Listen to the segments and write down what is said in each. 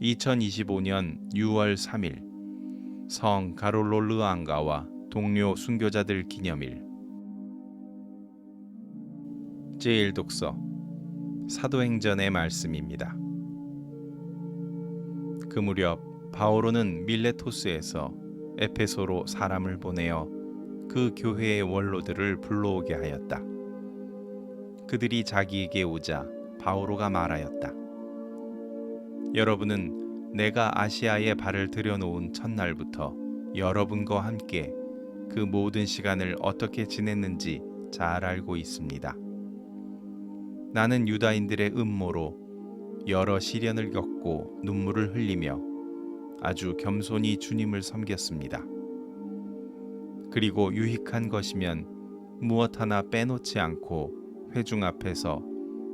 2025년 6월 3일 성 가롤로 르앙가와 동료 순교자들 기념일 제1독서 사도행전의 말씀입니다. 그 무렵 바오로는 밀레토스에서 에페소로 사람을 보내어 그 교회의 원로들을 불러오게 하였다. 그들이 자기에게 오자 바오로가 말하였다. 여러분은 내가 아시아에 발을 들여놓은 첫날부터 여러분과 함께 그 모든 시간을 어떻게 지냈는지 잘 알고 있습니다. 나는 유다인들의 음모로 여러 시련을 겪고 눈물을 흘리며 아주 겸손히 주님을 섬겼습니다. 그리고 유익한 것이면 무엇 하나 빼놓지 않고 회중 앞에서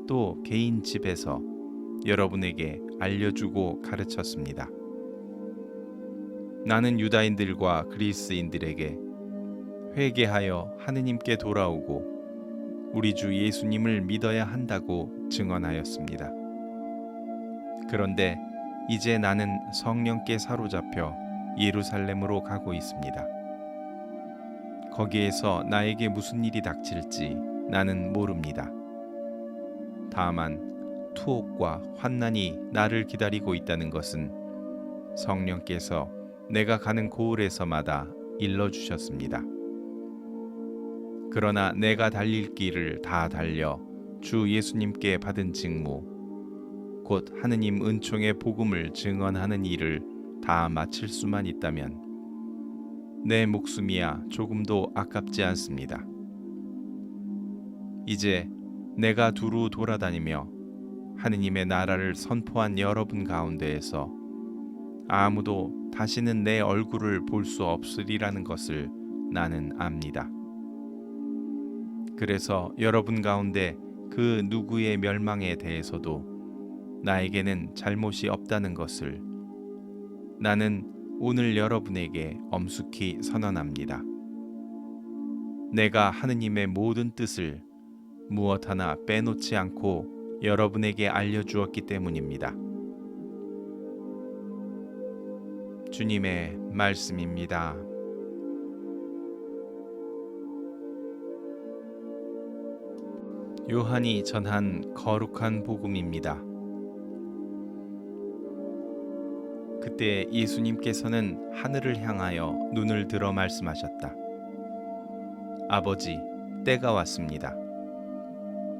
또 개인 집에서 여러분에게 알려주고 가르쳤습니다. 나는 유다인들과 그리스인들에게 회개하여 하느님께 돌아오고 우리 주 예수님을 믿어야 한다고 증언하였습니다. 그런데 이제 나는 성령께 사로잡혀 예루살렘으로 가고 있습니다. 거기에서 나에게 무슨 일이 닥칠지 나는 모릅니다. 다만 투옥과 환난이 나를 기다리고 있다는 것은 성령께서 내가 가는 고을에서마다 일러 주셨습니다. 그러나 내가 달릴 길을 다 달려 주 예수님께 받은 직무 곧 하느님 은총의 복음을 증언하는 일을 다 마칠 수만 있다면 내 목숨이야 조금도 아깝지 않습니다. 이제 내가 두루 돌아다니며 하느님의 나라를 선포한 여러분 가운데에서 아무도 다시는 내 얼굴을 볼 수 없으리라는 것을 나는 압니다. 그래서 여러분 가운데 그 누구의 멸망에 대해서도 나에게는 잘못이 없다는 것을 나는 오늘 여러분에게 엄숙히 선언합니다. 내가 하느님의 모든 뜻을 무엇 하나 빼놓지 않고 여러분에게 알려주었기 때문입니다. 주님의 말씀입니다. 요한이 전한 거룩한 복음입니다. 그때 예수님께서는 하늘을 향하여 눈을 들어 말씀하셨다. 아버지, 때가 왔습니다.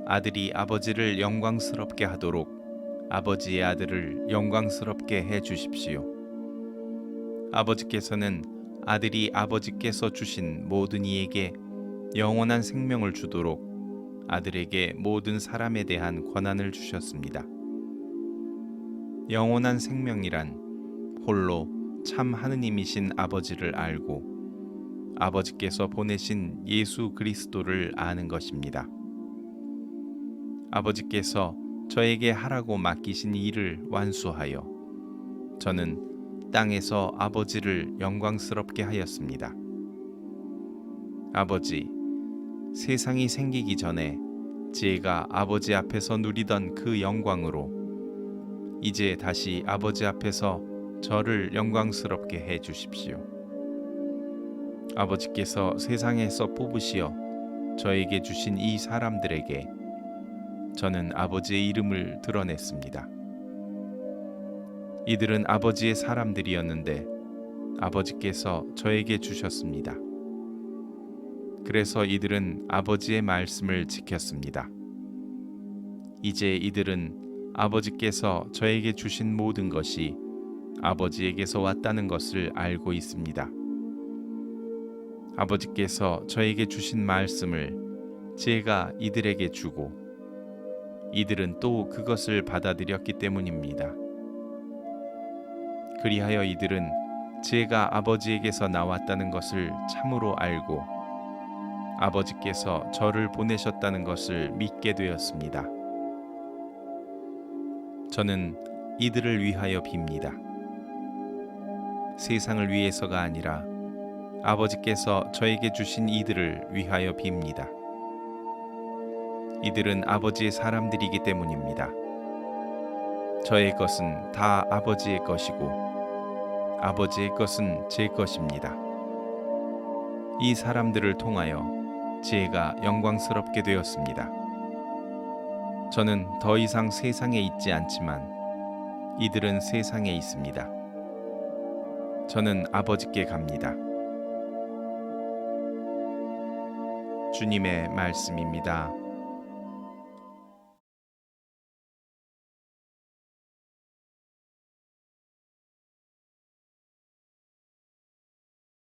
아들이 아버지를 영광스럽게 하도록 아버지의 아들을 영광스럽게 해 주십시오. 아버지께서는 아들이 아버지께서 주신 모든 이에게 영원한 생명을 주도록 아들에게 모든 사람에 대한 권한을 주셨습니다. 영원한 생명이란 홀로 참 하느님이신 아버지를 알고 아버지께서 보내신 예수 그리스도를 아는 것입니다. 아버지께서 저에게 하라고 맡기신 일을 완수하여 저는 땅에서 아버지를 영광스럽게 하였습니다. 아버지, 세상이 생기기 전에 제가 아버지 앞에서 누리던 그 영광으로 이제 다시 아버지 앞에서 저를 영광스럽게 해 주십시오. 아버지께서 세상에서 뽑으시어 저에게 주신 이 사람들에게 저는 아버지의 이름을 드러냈습니다. 이들은 아버지의 사람들이었는데 아버지께서 저에게 주셨습니다. 그래서 이들은 아버지의 말씀을 지켰습니다. 이제 이들은 아버지께서 저에게 주신 모든 것이 아버지에게서 왔다는 것을 알고 있습니다. 아버지께서 저에게 주신 말씀을 제가 이들에게 주고 이들은 또 그것을 받아들였기 때문입니다. 그리하여 이들은 제가 아버지에게서 나왔다는 것을 참으로 알고 아버지께서 저를 보내셨다는 것을 믿게 되었습니다. 저는 이들을 위하여 빕니다. 세상을 위해서가 아니라 아버지께서 저에게 주신 이들을 위하여 빕니다. 이들은 아버지의 사람들이기 때문입니다. 저의 것은 다 아버지의 것이고 아버지의 것은 제 것입니다. 이 사람들을 통하여 지혜가 영광스럽게 되었습니다. 저는 더 이상 세상에 있지 않지만 이들은 세상에 있습니다. 저는 아버지께 갑니다. 주님의 말씀입니다.